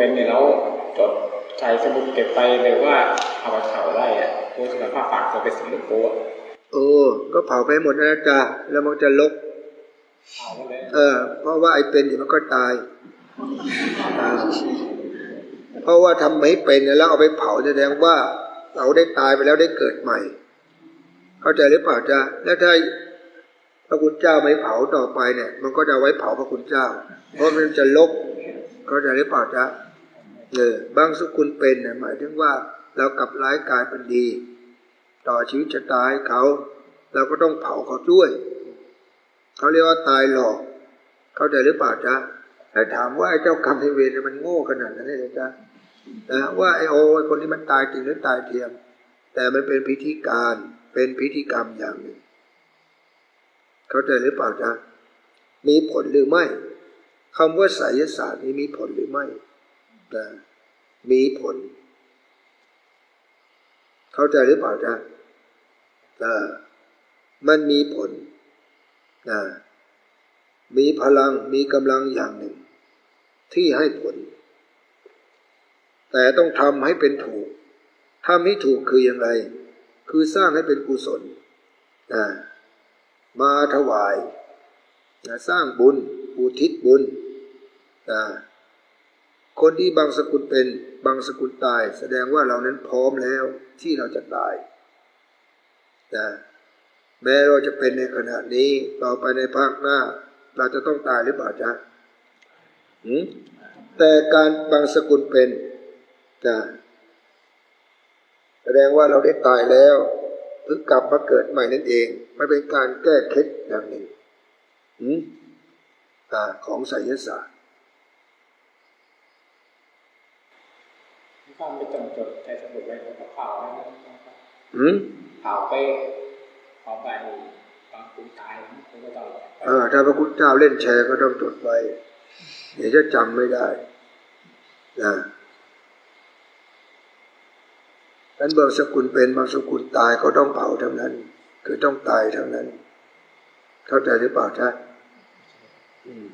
เป็นเนี่ยเราจดใส่สมุดเก็บไปหรือว่าเอาไปเผาได้อะโอ้สารภาพปากจะเป็นสีโป๊ะโอ้ก็เผาไปหมดนะจ๊ะแล้วมันจะลกเผาไปเลยเออ เพราะว่าไอ้เป็นเดี๋ยวมันก็ตายอ่าเพราะว่าทำไม่เป็นแล้วเอาไปเผาแสดงว่า เราได้ตายไปแล้วได้เกิดใหม่ เข้าใจหรือเปล่าจ๊ะแล้วถ้าพระคุณเจ้าไม่เผาต่อไปเนี่ย มันก็จะเอาไว้เผาพระคุณเจ้า เพราะมันจะลกเข้าใจหรือเปล่าจ๊ะ เออบางสกุลเป็นเนี่ยหมายถึงว่าเรากลับร้ายกลายเป็นดี ต่อชีวิตชะตาให้เขา เราก็ต้องเผาเขาด้วย เขาเรียกว่าตายหลอก เข้าใจหรือเปล่าจ๊ะถ้าถามว่าไอ้เจ้ากรรมนเวรเนี่ยมันโง่ขนาดนั้นเลยจ๊ะนะว่าไอ้โอ้ไอ้คนนี้มันตายจริงหรือตายเทียม แต่มันเป็นพิธีการเป็นพิธีกรรมอย่างหนึ่ง เข้าใจหรือเปล่าจ๊ะมีผลหรือไม่คำว่าไสยศาสตร์นี้มีผลหรือไม่นะ มีผล เข้าใจหรือเปล่าจ๊ะนะมันมีผลนะมีพลังมีกำลังอย่างหนึ่ง ที่ให้ผล แต่ต้องทำให้เป็นถูกทำให้ถูกคืออย่างไร คือสร้างให้เป็นกุศลนะมาถวายนะสร้างบุญ อุทิศบุญนะ คนที่บางสกุลเป็นบางสกุลตาย แสดงว่าเรานั้นพร้อมแล้วที่เราจะตายนะแม้เราจะเป็นในขณะนี้ต่อไปในภาคหน้า เราจะต้องตายหรือเปล่าจ๊ะแต่การบางสกุลเป็นนะแสดงว่าเราได้ตายแล้วหรือกลับมาเกิดใหม่นั่นเองมันเป็นการแก้เคล็ดอย่างหนึ่งอของไสยศาสตร์ ก็ไม่จำจดใส่สมุดไว้แล้วก็เผาไว้นะครับหืมเผาไปเผาไปบางสกุลตายคุณก็ต้องเออถ้าพระคุณเจ้าเล่นแชร์ก็ต้องจดไว้เดี๋ยวจะจำไม่ได้นะนั้นบางสกุลเป็นบางสกุลตายก็ต้องเผาทั้งนั้น คือต้องตายทั้งนั้น เข้าใจหรือเปล่าจ๊ะอืม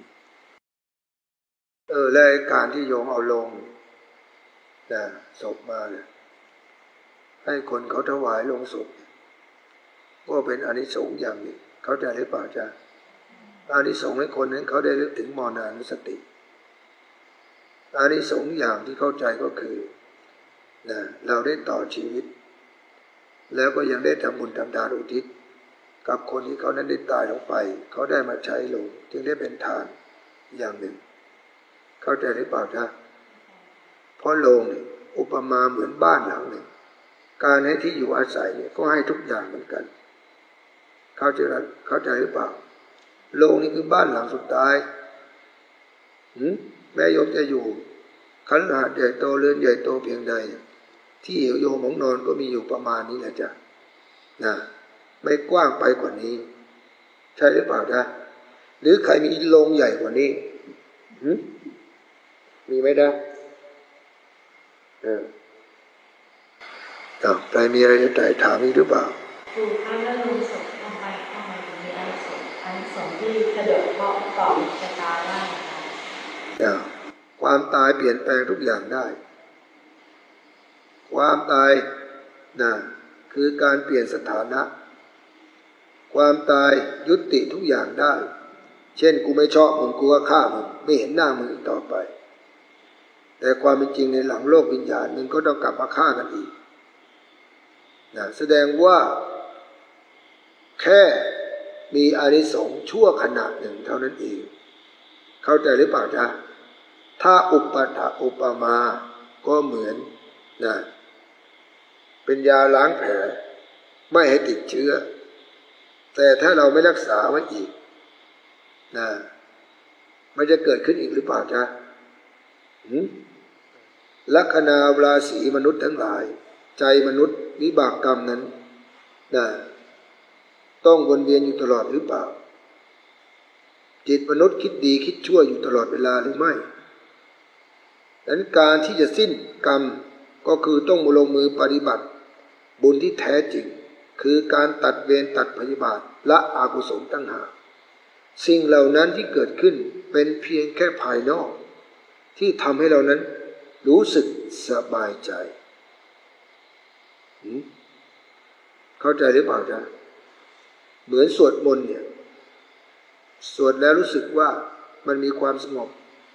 เออและไอ้การที่โยมเอาลง นะศพมาเนี่ยให้คนเขาถวายลงศพก็เป็นอานิสงส์อย่างหนึ่งเขาใจหรือเปล่าจ๊ะอานิสงส์ให้คนนั้นเขาได้ลึกถึงมรณานุสติ อานิสงส์อย่างที่เข้าใจก็คือนะเราได้ต่อชีวิต แล้วก็ยังได้ทำบุญทำทานอุทิศ กับคนที่เขานั้นได้ตายลงไป เขาได้มาใช้ลงจึงได้เป็นทานอย่างหนึ่ง เข้าใจหรือเปล่าจ๊ะ ราะโลงเนี่ยอุปมาเหมือนบ้านหลังหนึ่ง การให้ที่อยู่อาศัยเนี่ยก็ให้ทุกอย่างเหมือนกัน เข้าใจเข้าใจหรือเปล่า โลงนี่คือบ้านหลังสุดท้ายหืแม่ยมจะอยู่ขันหาดใหญ่โตเรือนใหญ่โตเพียงใด ที่โยมของนอนก็มีอยู่ประมาณนี้แหละจ้ะนะไม่กว้างไปกว่านี้ ใช่หรือเปล่าจ๊ะหรือใครมีโรงใหญ่กว่านี้มมีไหมจ๊ะ เออต่อไปมีอะไรจะถามอีกหรือเปล่าครูคะแล้วลงศพทำไมทำไมถึงมีอันสงส์อันสงส์ที่สะดวกเคราะห์ต่อชะตาได้คะอ่าความตายเปลี่ยนแปลงทุกอย่างได้ ความตายนะคือการเปลี่ยนสถานะ ความตายยุติทุกอย่างได้ เช่นกูไม่ชอบมึงกูก็ฆ่ามึงไม่เห็นหน้ามึงอีกต่อไป แต่ความเป็นจริงในหลังโลกวิญญาณมึงก็ต้องกลับมาฆ่ากันอีกนะแสดงว่า แค่มีอานิสงส์ชั่วขณะหนึ่งเท่านั้นเอง เข้าใจหรือเปล่าจ๊ะถ้าอุปถะอุปมาก็เหมือนนะเป็นยาล้างแผลไม่ให้ติดเชื้อ แต่ถ้าเราไม่รักษาไว้อีกนะมันจะเกิดขึ้นอีกหรือเปล่าจ๊ะหืม ลัคนาราศีมนุษย์ทั้งหลาย ใจมนุษย์วิบากกรรมนั้นนะต้องวนเวียนอยู่ตลอดหรือเปล่า จิตมนุษย์คิดดีคิดชั่วอยู่ตลอดเวลาหรือไม่ดังนั้นการที่จะสิ้นกรรมก็คือต้องลงมือปฏิบัติ บุญที่แท้จริง คือการตัดเวรตัดพยาบาทละอากุศลตั้งหากสิ่งเหล่านั้นที่เกิดขึ้นเป็นเพียงแค่ภายนอก ที่ทำให้เรานั้น รู้สึกสบายใจ เข้าใจหรือเปล่าจ๊ะเหมือนสวดมนต์เนี่ย สวดแล้วรู้สึกว่ามันมีความสงบ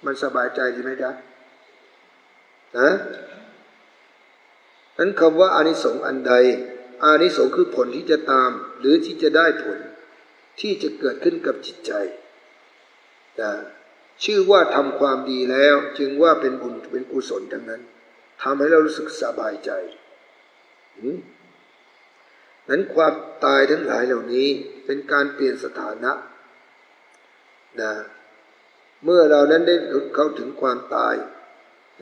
มันสบายใจใช่ไหมจ๊ะนะนั้นคำว่าอานิสงส์อันใด อานิสงส์คือผลที่จะตาม หรือที่จะได้ผล ที่จะเกิดขึ้นกับจิตใจนะ ชื่อว่าทำความดีแล้ว จึงว่าเป็นบุญเป็นกุศลดังนั้นทำให้เรารู้สึกสบายใจนั้นความตายทั้งหลายเหล่านี้เป็นการเปลี่ยนสถานะนะเมื่อเรานั้นได้หลุดเข้าถึงความตาย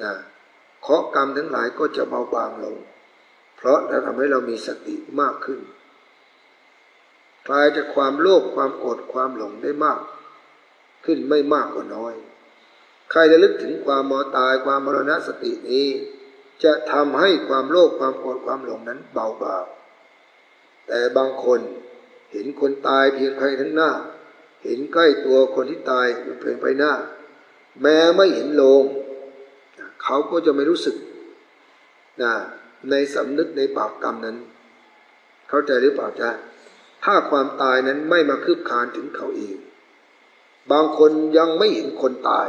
นะเคราะกรรมทั้งหลายก็จะเบาบางลง เพราะจะทำให้เรามีสติมากขึ้น คลายจากความโลภความโกรธความหลงได้มาก ขึ้นไม่มากก็น้อย ใครระลึกถึงความมอตายความมรณะสตินี้ จะทำให้ความโลภความโกรธความหลงนั้นเบาบางแต่บางคนเห็นคนตายเพียงใครทั้งหน้า เห็นใกล้ตัวคนที่ตายเพียงไปหน้า แม้ไม่เห็นโลง เขาก็จะไม่รู้สึกนะในสำนึกในบาปกรรมนั้น เข้าใจหรือเปล่าจ๊ะถ้าความตายนั้นไม่มาคืบคลานถึงเขาเอง บางคนยังไม่เห็นคนตาย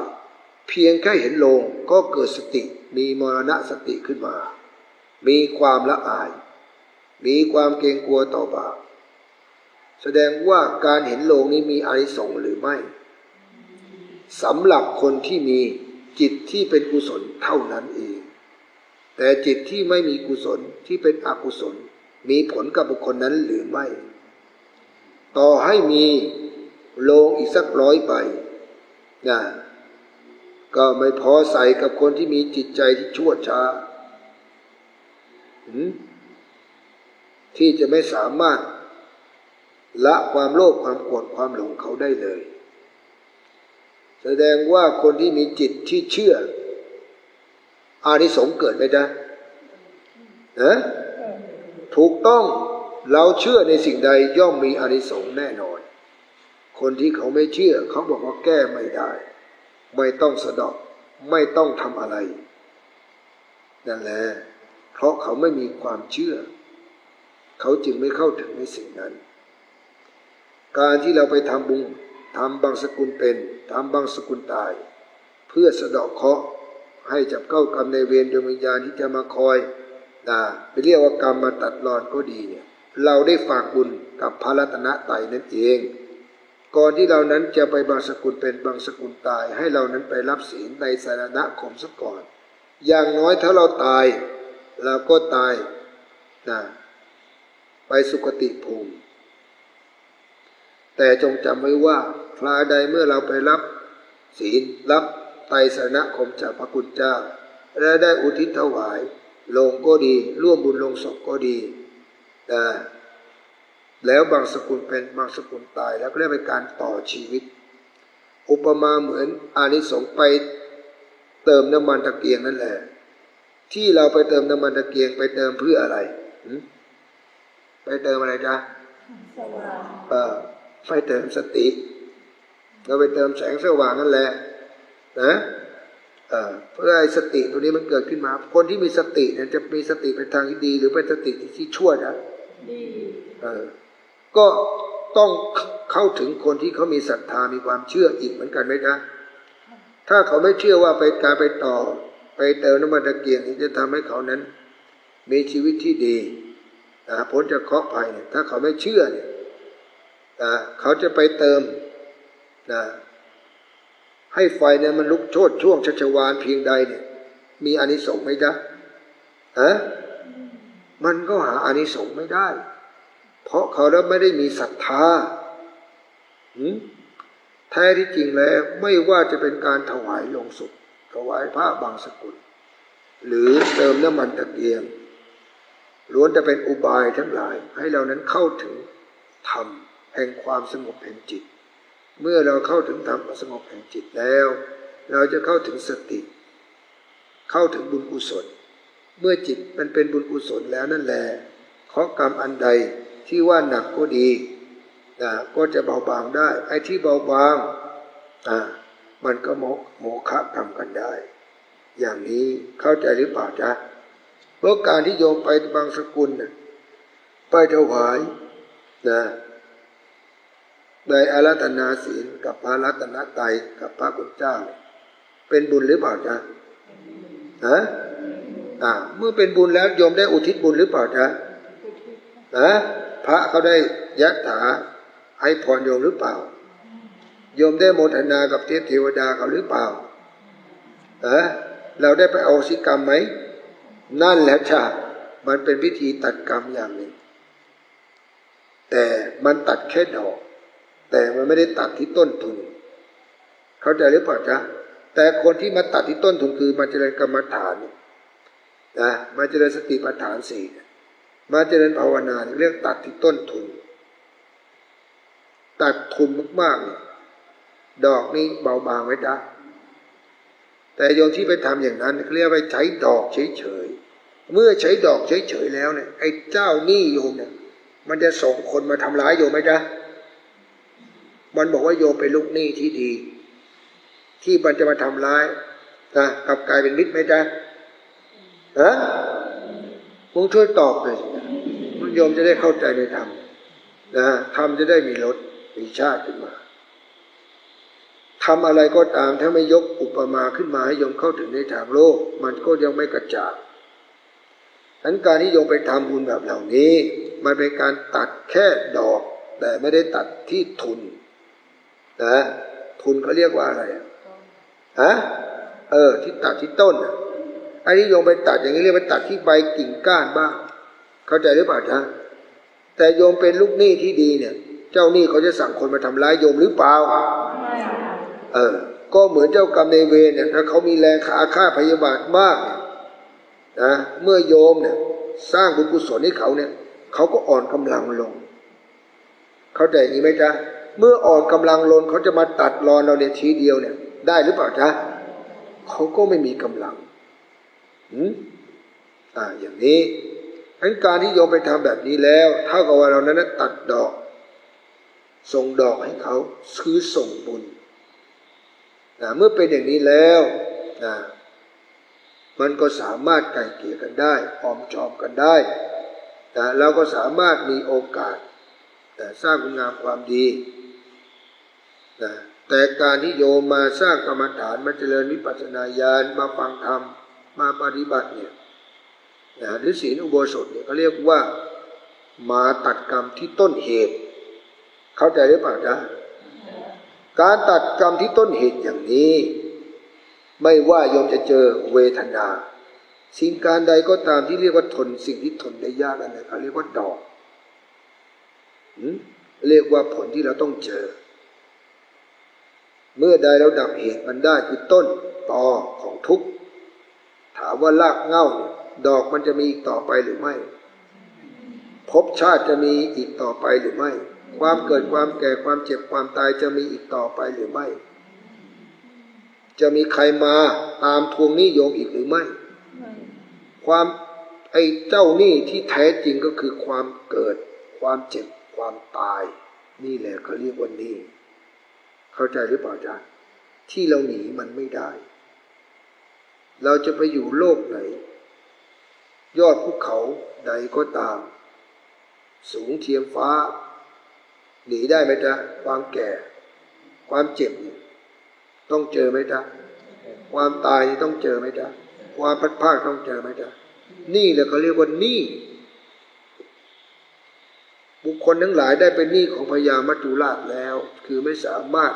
เพียงแค่เห็นโลงก็เกิดสติมีมรณะสติขึ้นมา มีความละอาย มีความเกรงกลัวต่อบาปแสดงว่าการเห็นโลงนี้มีอานิสงส์หรือไม่สำหรับคนที่มีจิตที่เป็นกุศลเท่านั้นเอง แต่จิตที่ไม่มีกุศลที่เป็นอกุศล มีผลกับบุคคลนั้นหรือไม่ ต่อให้มี ลงอีกสักร้อยใบนะก็ไม่พอใส่กับคนที่มีจิตใจที่ชั่วช้าหืมที่จะไม่สามารถ ละความโลภความโกรธความหลงเขาได้เลย แสดงว่าคนที่มีจิตที่เชื่อ อานิสงส์เกิดไหมจ๊ะนะถูกต้องเราเชื่อในสิ่งใดย่อมมีอานิสงส์แน่นอน คนที่เขาไม่เชื่อเขาบอกว่าแก้ไม่ได้ ไม่ต้องสะดอกไม่ต้องทำอะไร นั่นแหละเพราะเขาไม่มีความเชื่อ เขาจึงไม่เข้าถึงในสิ่งนั้น การที่เราไปทำบุญทำบางสกุลเป็นทำบางสกุลตาย เพื่อสะดาะเคราะห์ให้จับเข้ากรรมในเวรดวงวิญญาณที่จะมาคอยนะไปเรียกว่ากรรมมาตัดรอนก็ดีเนี่ย เราได้ฝากบุญกับพระรัตนตรัยนั่นเอง ก่อนที่เรานั้นจะไปบางสกุลเป็นบางสกุลตาย ให้เรานั้นไปรับศีลในสารณคมซะก่อน อย่างน้อยถ้าเราตายเราก็ตายนะไปสุคติภูมิ แต่จงจำไว้ว่าคราใดเมื่อเราไปรับศีลรับไตรสรณคมจากพระคุณเจ้า และได้อุทิศถวาย ลงก็ดี ร่วมบุญลงศพก็ดีนะ แล้วบางสกุลเป็นบางสกุลตายแล้วก็เรียกเป็นการต่อชีวิต อุปมาเหมือนอานิสงส์ไปเติมน้ำมันตะเกียงนั่นแหละ ที่เราไปเติมน้ำมันตะเกียงไปเติมเพื่ออะไรหืมไปเติมอะไรจ๊ะสว่างเออไปเติมสติเราไปเติมแสงสว่างนั่นแหละ นะเออเพื่อให้สติตัวนี้มันเกิดขึ้นมา คนที่มีสติเนี่ยจะมีสติไปทางที่ดี หรือไปสติที่ชั่วนะดีเออ ก็ต้องเข้าถึงคนที่เขามีศรัทธามีความเชื่ออีกเหมือนกันไหมจ๊ะถ้าเขาไม่เชื่อว่าไปการไปต่อ ไปเติมน้ำมันตะเกียงจะทำให้เขานั้น มีชีวิตที่ดีนะพ้นจากเคราะห์ภัยเนี่ยถ้าเขาไม่เชื่อเนี่ยนะเขาจะไปเติมนะให้ไฟเนี่ยมันลุกโชดช่วงชัชวานเพียงใดเนี่ย มีอานิสงส์ไหมจ๊ะฮะมันก็หาอานิสงส์ไม่ได้ เพราะเขาแล้วไม่ได้มีศรัทธาแท้ที่จริงแล้วไม่ว่าจะเป็นการถวายลงศพถวายผ้าบางสกุล หรือเติมน้ำมันตะเกียงล้วนจะเป็นอุบายทั้งหลาย ให้เรานั้นเข้าถึงธรรมแห่งความสงบแห่งจิต เมื่อเราเข้าถึงธรรมสงบแห่งจิตแล้ว เราจะเข้าถึงสติ เข้าถึงบุญกุศล เมื่อจิตมันเป็นบุญกุศลแล้วนั่นแหละเคราะกรรมอันใด ที่ว่าหนักก็ดีนะก็จะเบาบางได้ ไอ้ที่เบาบางอ่ามันก็โมโมฆะกรรมกันได้ อย่างนี้เข้าใจหรือเปล่าจ๊ะเพราะการที่โยมไปบางสกุลนะไปถวายนะโดยอารัตนาศีลกับพระรัตนตรัยกับพระคุณเจ้าเนี่ยเป็นบุญหรือเปล่าจ๊ะฮะอ่า เมื่อเป็นบุญแล้วโยมได้อุทิศบุญหรือเปล่าจ๊ะฮะ พระเขาได้ยัตถาให้พรโยมหรือเปล่า โยมได้โมทนากับเทพเทวดาเขาหรือเปล่าฮะเราได้ไปเอาสิกรรมไหม นั่นแหละจ้ะมันเป็นพิธีตัดกรรมอย่างหนึ่ง แต่มันตัดแค่ดอก แต่มันไม่ได้ตัดที่ต้นทุน เข้าใจหรือเปล่าจ๊ะแต่คนที่มาตัดที่ต้นทุนคือมาเจริญกรรมฐานนะมาเจริญสติปัฏฐานสี่ มาเจริญภาวนาเนี่ยเรียกตัดที่ต้นทุน ตัดทุนมากๆเนี่ยดอกนี้เบาบางไว้จ้ะแต่โยมที่ไปทำอย่างนั้นเรียกว่าใช้ดอกเฉยๆ เมื่อใช้ดอกเฉยๆแล้วเนี่ยไอ้เจ้าหนี้โยมเนี่ยมันจะส่งคนมาทำร้ายโยมไหมจ๊ะมันบอกว่าโยมเป็นลูกหนี้ที่ดี ที่มันจะมาทำร้ายนะกลับกลายเป็นมิตรไหมจ๊ะฮะ มึงช่วยตอบหน่อยสิโยมจะได้เข้าใจในธรรมนะธรรมจะได้มีรสมีชาติขึ้นมาทำอะไรก็ตามถ้าไม่ยกอุปมาขึ้นมาให้โยมเข้าถึงในทางโลก มันก็ยังไม่กระจ่างนั้นการที่โยมไปทำบุญแบบเหล่านี้ มันเป็นการตัดแค่ดอก แต่ไม่ได้ตัดที่ทุนนะทุนเขาเรียกว่าอะไรอะฮะเออที่ตัดที่ต้นอะ ไอ้ที่โยมไปตัดอย่างนี้เรียกไปตัดที่ใบกิ่งก้านบ้าง เข้าใจหรือเปล่าจ๊ะแต่โยมเป็นลูกหนี้ที่ดีเนี่ย เจ้าหนี้เขาจะสั่งคนมาทำร้ายโยมหรือเปล่าไม่ค่ะเออ ก็เหมือนเจ้ากรรมในายเวรเนี่ยถ้าเขามีแรงอาฆาตพยาบาทมากเนี่ยนะเมื่อโยมเนี่ย สร้างบุญกุศลให้เขาเนี่ย เขาก็อ่อนกำลังลง เข้าใจอย่างนี้ไหมจ๊ะเมื่ออ่อนกำลังลงเขาจะมาตัดรอนเราเนี่ยทีเดียวเนี่ย ได้หรือเปล่าจ๊ะเขาก็ไม่มีกำลังหืม อ่าอย่างนี้ทั้นการที่โยมไปทำแบบนี้แล้วเท่ากับว่าเรานั้นตัดดอก ส่งดอกให้เขาคือส่งบุญนะเมื่อเป็นอย่างนี้แล้วนะมันก็สามารถไกลเกลี่ยกันได้ออมจอมกันได้นะเราก็สามารถมีโอกาสนะสร้างคุณงามความดีนะแต่การที่โยมมาสร้างกรรมฐานมาเจริญวิปัสสนาญาณมาฟังธรรม มาปฏิบัติเนี่ยนะหรือศีลอุโบสถเนี่ยเขาเรียกว่ามาตัดกรรมที่ต้นเหตุ เข้าใจหรือเปล่าจ๊ะการตัดกรรมที่ต้นเหตุอย่างนี้ ไม่ว่าโยมจะเจอเวทนา สิ่งการใดก็ตามที่เรียกว่าทนสิ่งที่ทนได้ยากนั่นแหละเขาเรียกว่าดอกเรียกว่าผลที่เราต้องเจอ เมื่อใดเราดับเหตุมันได้คือต้นตอของทุกข์ามว่ารากเง้าเนี่ยดอกมันจะมีอีกต่อไปหรือไม่ภพชาติจะมีอีกต่อไปหรือไม่ ความเกิดความแก่ความเจ็บความตายจะมีอีกต่อไปหรือไม่ จะมีใครมาตามทวงหนี้โยมอีกหรือไม่ ความไอ้เจ้าหนี้ที่แท้จริงก็คือความเกิด ความเจ็บความตาย นี่แหละเขาเรียกว่านี้ เข้าใจหรือเปล่าจ๊ะที่เราหนีมันไม่ได้ เราจะไปอยู่โลกไหน ยอดภูเขาใดก็ตาม สูงเทียมฟ้า หนีได้ไหมจ๊ะความแก่ ความเจ็บต้องเจอไหมจ๊ะความตายนี่ต้องเจอไหมจ๊ะความพัดพากต้องเจอไหมจ๊ะนี่แหละเขาเรียกว่านี้บุคคลทั้งหลายได้เป็นหนี้ของพญามัจจุราชแล้ว คือไม่สามารถ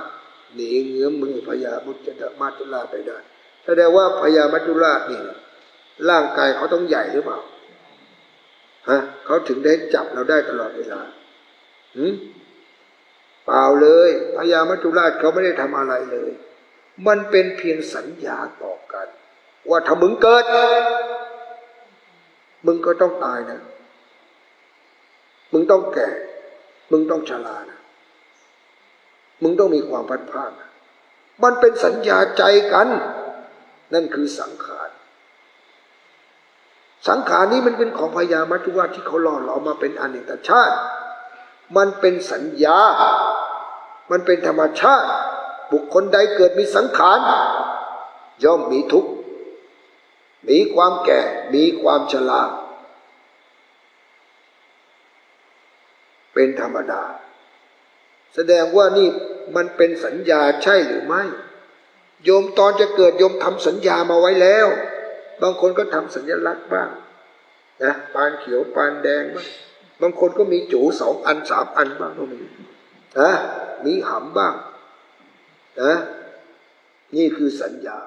หนีเงื้อมือพญามุจมัจจุราชไปได้ แสดงว่าพญามัจจุราชนี่ร่างกายเขาต้องใหญ่หรือเปล่าฮะเขาถึงได้จับเราได้ตลอดเวลาหืมเปล่าเลยพญามัจจุราชเขาไม่ได้ทำอะไรเลย มันเป็นเพียงสัญญาต่อกัน ว่าถ้ามึงเกิด มึงก็ต้องตายนะ มึงต้องแก่ มึงต้องชรานะ มึงต้องมีความพัดพลาดนะมันเป็นสัญญาใจกัน นั่นคือสังขาร สังขารนี้มันเป็นของพญามัจจุราชที่เขาหล่อหลอมมาเป็นอเนกชาติ มันเป็นสัญญา มันเป็นธรรมชาติ บุคคลใดเกิดมีสังขาร ย่อมมีทุกข์ มีความแก่ มีความชรา เป็นธรรมดา แสดงว่านี่มันเป็นสัญญาใช่หรือไม่ โยมตอนจะเกิดโยมทำสัญญามาไว้แล้ว บางคนก็ทำสัญลักษณ์บ้างนะปานเขียวปานแดงบ้างบางคนก็มีจูสองอันสามอันบ้างก็มีนะมีหำบ้างนะนี่คือสัญญา